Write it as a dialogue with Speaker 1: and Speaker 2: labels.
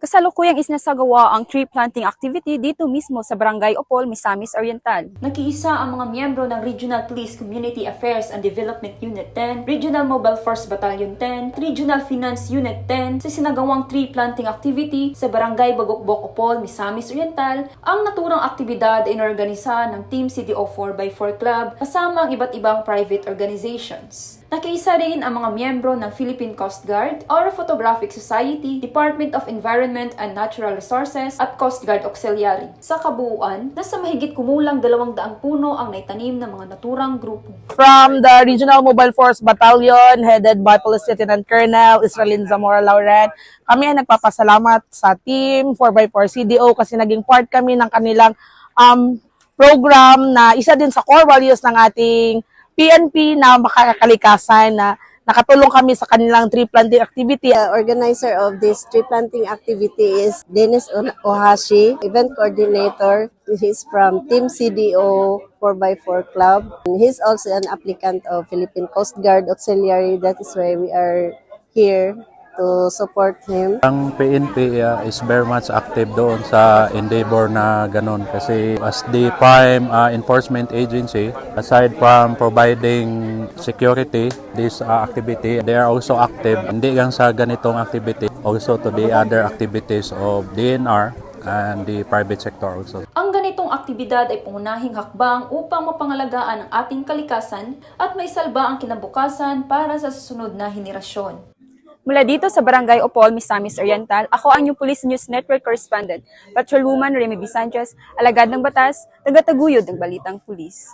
Speaker 1: Kasalukuyang isnasagawa ang tree planting activity dito mismo sa Barangay Opol, Misamis Oriental. Nakiisa ang mga miyembro ng Regional Police Community Affairs and Development Unit 10, Regional Mobile Force Battalion 10, Regional Finance Unit 10 sa sinagawang tree planting activity sa Barangay Bagokbok Opol, Misamis Oriental. Ang naturang aktibidad ay inorganisa ng Team CDO 4x4 Club kasama ang iba't ibang private organizations. Nakiisa rin ang mga miyembro ng Philippine Coast Guard, Aura Photographic Society, Department of Environment and Natural Resources at Coast Guard Auxiliary. Sa kabuuan, nasa mahigit kumulang dalawang daang puno ang naitanim ng mga naturang grupo.
Speaker 2: from the Regional Mobile Force Battalion headed by Police Lieutenant Colonel Israelin Zamora Lauren. Kami ay nagpapasalamat sa team 4x4 CDO kasi naging part kami ng kanilang um, program na isa din sa core values ng ating PNP na makakalikasan na nakatulong kami sa kanilang tree planting activity.
Speaker 3: The organizer of this tree planting activity is Dennis Ohashi, event coordinator. He's from Team CDO 4x4 Club. And he's also an applicant of Philippine Coast Guard Auxiliary. That is why we are here to support him.
Speaker 4: Ang PNP uh, is very much active doon sa endeavor na ganun kasi as the prime uh, enforcement agency, aside from providing security, this uh, activity, they are also active, hindi lang sa ganitong activity, also to the other activities of DNR and the private sector also.
Speaker 1: Ang ganitong aktibidad ay pangunahing hakbang upang mapangalagaan ang ating kalikasan at maisalba ang kinabukasan para sa susunod na henerasyon. Mula dito sa Barangay Opol, Misamis Oriental, ako ang inyong Police News Network Correspondent, Patrolwoman Remy B. Sanchez, alagad ng batas, tagataguyod ng balitang pulis.